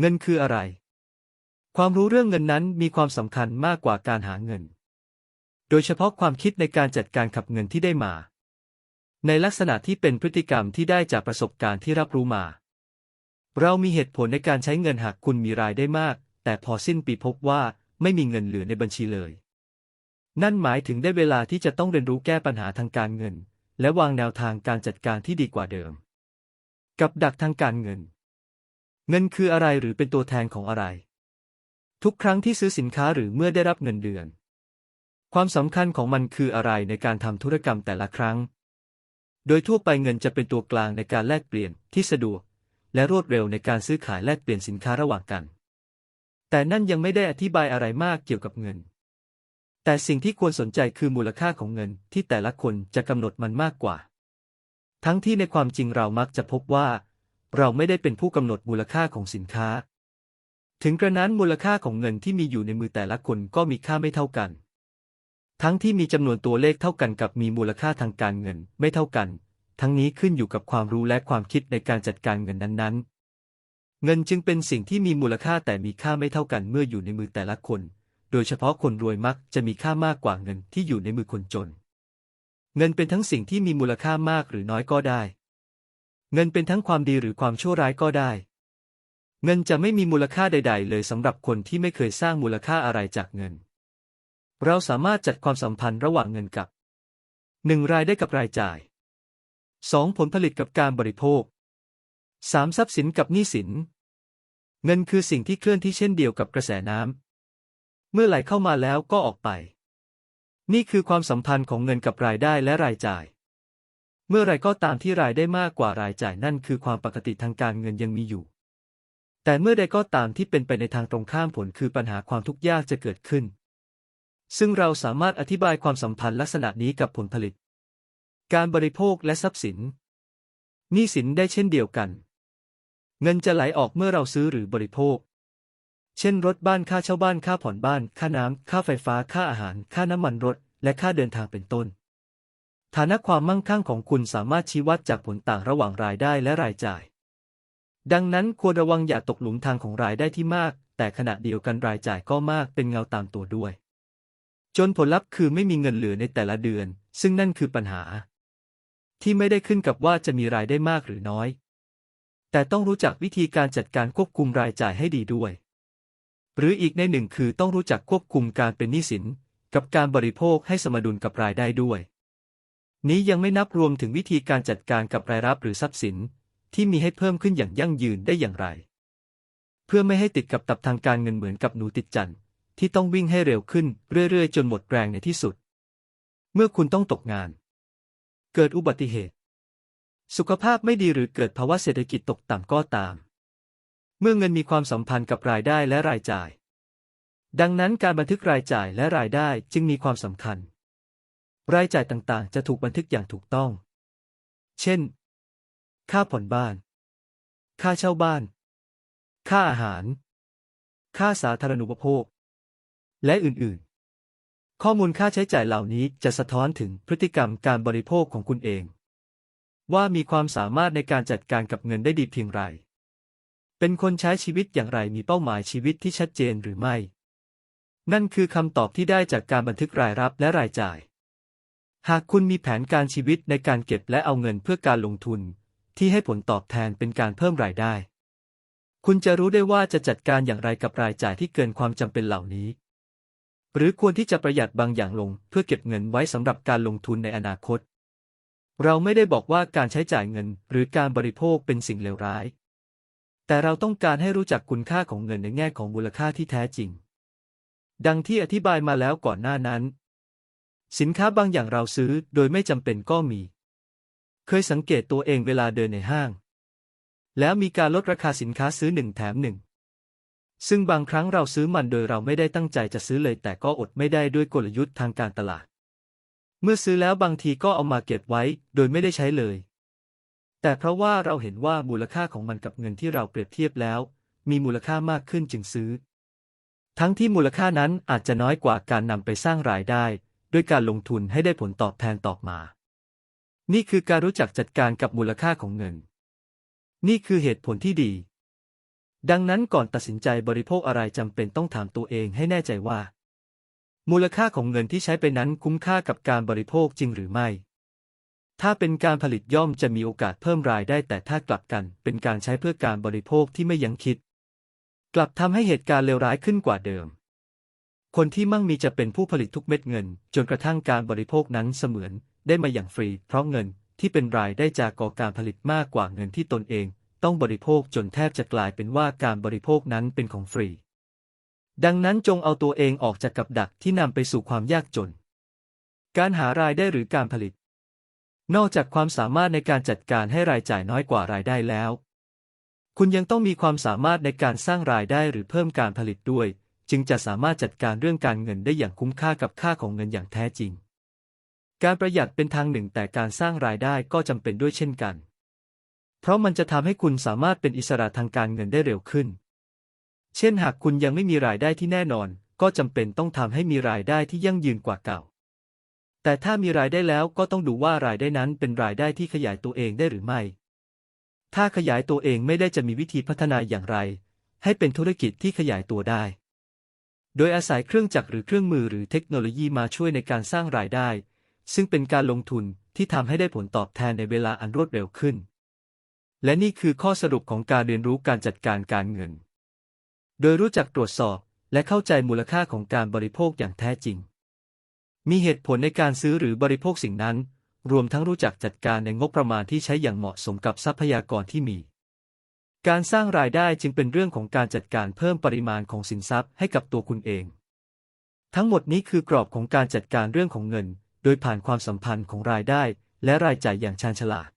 เงินคืออะไร ความรู้เรื่องเงินนั้นมีความสำคัญมากกว่าการหาเงิน โดยเฉพาะความคิดในการจัดการขับเงินที่ได้มา ในลักษณะที่เป็นพฤติกรรมที่ได้จากประสบการณ์ที่รับรู้มา เรามีเหตุผลในการใช้เงินหากคุณมีรายได้มาก แต่พอสิ้นปีพบว่าไม่มีเงินเหลือในบัญชีเลย นั่นหมายถึงได้เวลาที่จะต้องเรียนรู้แก้ปัญหาทางการเงิน และวางแนวทางการจัดการที่ดีกว่าเดิม กับดักทางการเงิน เงินคืออะไรหรือเป็นตัวแทนของอะไร ทุกครั้งที่ซื้อสินค้าหรือเมื่อได้รับเงินเดือน ความสำคัญของมันคืออะไรในการทำธุรกรรมแต่ละครั้ง โดยทั่วไปเงินจะเป็นตัวกลางในการแลกเปลี่ยนที่สะดวก และรวดเร็วในการซื้อขายแลกเปลี่ยนสินค้าระหว่างกัน แต่นั่นยังไม่ได้อธิบายอะไรมากเกี่ยวกับเงิน แต่สิ่งที่ควรสนใจคือมูลค่าของเงินที่แต่ละคนจะกำหนดมันมากกว่า ทั้งที่ในความจริงเรามักจะพบว่า เราไม่ได้เป็นผู้กำหนดมูลค่าของสินค้า ถึงกระนั้นมูลค่าของเงินที่มีอยู่ในมือแต่ละคนก็มีค่าไม่เท่ากัน ทั้งที่มีจำนวนตัวเลขเท่ากันกับมีมูลค่าทางการเงินไม่เท่ากัน ทั้งนี้ขึ้นอยู่กับความรู้และความคิดในการจัดการเงินนั้นๆ เงินจึงเป็นสิ่งที่มีมูลค่าแต่มีค่าไม่เท่ากันเมื่ออยู่ในมือแต่ละคน โดยเฉพาะคนรวยมักจะมีค่ามากกว่าเงินที่อยู่ในมือคนจน เงินเป็นทั้งสิ่งที่มีมูลค่ามากหรือน้อยก็ได้ เงินเป็นทั้งความดีหรือความชั่วร้ายก็ได้ เงินจะไม่มีมูลค่าใด ๆ เลยสำหรับคนที่ไม่เคยสร้างมูลค่าอะไรจากเงิน เราสามารถจัดความสัมพันธ์ระหว่างเงินกับ 1. รายได้กับรายจ่าย 2. ผลผลิตกับการบริโภค 3. ทรัพย์สินกับหนี้สิน เงินคือสิ่งที่เคลื่อนที่เช่นเดียวกับกระแสน้ำเมื่อไหลเข้ามาแล้วก็ออกไป นี่คือความสัมพันธ์ของเงินกับรายได้และรายจ่าย เมื่อไรก็ตามที่รายได้มากกว่ารายจ่ายนั่นคือความปกติทางการเงินยังมีอยู่ แต่เมื่อใดก็ตามที่เป็นไปในทางตรงข้ามผลคือปัญหาความทุกข์ยากจะเกิดขึ้น ซึ่งเราสามารถอธิบายความสัมพันธ์ลักษณะนี้กับผลผลิต การบริโภคและทรัพย์สินหนี้สินได้เช่นเดียวกัน เงินจะไหลออกเมื่อเราซื้อหรือบริโภค เช่น รถบ้านค่าเช่าบ้านค่าผ่อนบ้าน ค่าน้ำค่าไฟฟ้า ค่าอาหาร ค่าน้ำมันรถ และค่าเดินทางเป็นต้น ฐานะความมั่งคั่งของคุณสามารถชี้วัดจากผลต่างระหว่างรายได้และรายจ่าย ดังนั้นควรระวังอย่าตกหลุมทางของรายได้ที่มาก แต่ขณะเดียวกันรายจ่ายก็มากเป็นเงาตามตัวด้วย จนผลลัพธ์คือไม่มีเงินเหลือในแต่ละเดือน ซึ่งนั่นคือปัญหา ที่ไม่ได้ขึ้นกับว่าจะมีรายได้มากหรือน้อย แต่ต้องรู้จักวิธีการจัดการควบคุมรายจ่ายให้ดีด้วย หรืออีกในหนึ่งคือต้องรู้จักควบคุมการเป็นหนี้สิน กับการบริโภคให้สมดุลกับรายได้ด้วย นี้ยังไม่นับรวมถึงวิธีการจัดการกับรายรับหรือทรัพย์สิน ที่มีให้เพิ่มขึ้นอย่างยั่งยืนได้อย่างไร เพื่อไม่ให้ติดกับตับทางการเงินเหมือนกับหนูติดจันทร์ที่ต้องวิ่งให้เร็วขึ้นเรื่อยๆ จนหมดแรงในที่สุด เมื่อคุณต้องตกงาน เกิดอุบัติเหตุ สุขภาพไม่ดีหรือเกิดภาวะเศรษฐกิจตกต่ำก็ตาม เมื่อเงินมีความสัมพันธ์กับรายได้และรายจ่าย ดังนั้นการบันทึกรายจ่ายและรายได้จึงมีความสำคัญ รายจ่ายต่างๆ จะถูกบันทึกอย่างถูกต้อง เช่น ค่าผ่อนบ้าน ค่าเช่าบ้าน ค่าอาหาร ค่าสาธารณูปโภค และอื่นๆ ข้อมูลค่าใช้จ่ายเหล่านี้จะสะท้อนถึงพฤติกรรมการบริโภคของคุณเอง ว่ามีความสามารถในการจัดการกับเงินได้ดีเพียงไร เป็นคนใช้ชีวิตอย่างไรมีเป้าหมายชีวิตที่ชัดเจนหรือไม่ นั่นคือคำตอบที่ได้จากการบันทึกรายรับและรายจ่าย หากคุณมีแผนการชีวิตในการเก็บและเอาเงินเพื่อการลงทุน ที่ให้ผลตอบแทนเป็นการเพิ่มรายได้ คุณจะรู้ได้ว่าจะจัดการอย่างไรกับรายจ่ายที่เกินความจำเป็นเหล่านี้ หรือควรที่จะประหยัดบางอย่างลงเพื่อเก็บเงินไว้สำหรับการลงทุนในอนาคต เราไม่ได้บอกว่าการใช้จ่ายเงินหรือการบริโภคเป็นสิ่งเลวร้าย แต่เราต้องการให้รู้จักคุณค่าของเงินในแง่ของมูลค่าที่แท้จริง ดังที่อธิบายมาแล้วก่อนหน้านั้น สินค้าบางอย่างเราซื้อโดยไม่จำเป็นก็มี เคยสังเกตตัวเองเวลาเดินในห้าง แล้วมีการลดราคาสินค้าซื้อหนึ่งแถมหนึ่งซึ่งบางครั้งเราซื้อมันโดยเราไม่ได้ตั้งใจจะซื้อเลยแต่ก็อดไม่ได้ด้วยกลยุทธ์ทางการตลาด เมื่อซื้อแล้วบางทีก็เอามาเก็บไว้โดยไม่ได้ใช้เลย แต่เพราะว่าเราเห็นว่ามูลค่าของมันกับเงินที่เราเปรียบเทียบแล้ว มีมูลค่ามากขึ้นจึงซื้อ ทั้งที่มูลค่านั้นอาจจะน้อยกว่าการนำไปสร้างรายได้ ด้วยการลงทุนให้ได้ผลตอบแทนตอบมา นี่คือการรู้จักจัดการกับมูลค่าของเงิน นี่คือเหตุผลที่ดี ดังนั้นก่อนตัดสินใจบริโภคอะไรจำเป็นต้องถามตัวเองให้แน่ใจว่า มูลค่าของเงินที่ใช้ไปนั้นคุ้มค่ากับการบริโภคจริงหรือไม่ ถ้าเป็นการผลิตย่อมจะมีโอกาสเพิ่มรายได้ แต่ถ้ากลับกันเป็นการใช้เพื่อการบริโภคที่ไม่ยั้งคิด กลับทำให้เหตุการณ์เลวร้ายขึ้นกว่าเดิม คนที่มั่งมีจะเป็นผู้ผลิตทุกเม็ดเงิน จนกระทั่งการบริโภคนั้นเสมือน ได้มาอย่างฟรี เพราะเงินที่เป็นรายได้จากก่อการผลิตมากกว่าเงินที่ตนเอง ต้องบริโภคจนแทบจะกลายเป็นว่าการบริโภคนั้นเป็นของฟรี ดังนั้นจงเอาตัวเองออกจากกับดักที่นำไปสู่ความยากจน การหารายได้หรือการผลิต นอกจากความสามารถในการจัดการให้รายจ่ายน้อยกว่ารายได้แล้ว คุณยังต้องมีความสามารถในการสร้างรายได้หรือเพิ่มการผลิตด้วย จึงจะสามารถจัดการเรื่องการเงินได้อย่างคุ้มค่ากับค่าของเงินอย่างแท้จริง การประหยัดเป็นทางหนึ่งแต่การสร้างรายได้ก็จำเป็นด้วยเช่นกัน เพราะมันจะทำให้คุณสามารถเป็นอิสระทางการเงินได้เร็วขึ้น เช่นหากคุณยังไม่มีรายได้ที่แน่นอน ก็จำเป็นต้องทำให้มีรายได้ที่ยั่งยืนกว่าเก่า แต่ถ้ามีรายได้แล้วก็ต้องดูว่ารายได้นั้นเป็นรายได้ที่ขยายตัวเองได้หรือไม่ ถ้าขยายตัวเองไม่ได้จะมีวิธีพัฒนาอย่างไร ให้เป็นธุรกิจที่ขยายตัวได้ โดยอาศัยเครื่องจักรหรือเครื่องมือหรือเทคโนโลยีมาช่วยในการสร้างรายได้ ซึ่งเป็นการลงทุนที่ทำให้ได้ผลตอบแทนในเวลาอันรวดเร็วขึ้น และนี่คือข้อสรุปของการเรียนรู้การจัดการการเงิน โดยรู้จักตรวจสอบและเข้าใจมูลค่าของการบริโภคอย่างแท้จริง มีเหตุผลในการซื้อหรือบริโภคสิ่งนั้น รวมทั้งรู้จักจัดการในงบประมาณที่ใช้อย่างเหมาะสมกับทรัพยากรที่มี การสร้างรายได้จึงเป็นเรื่องของการจัดการเพิ่มปริมาณของสินทรัพย์ให้กับตัวคุณเอง ทั้งหมดนี้คือกรอบของการจัดการเรื่องของเงิน โดยผ่านความสัมพันธ์ของรายได้ และรายจ่ายอย่างชาญฉลาด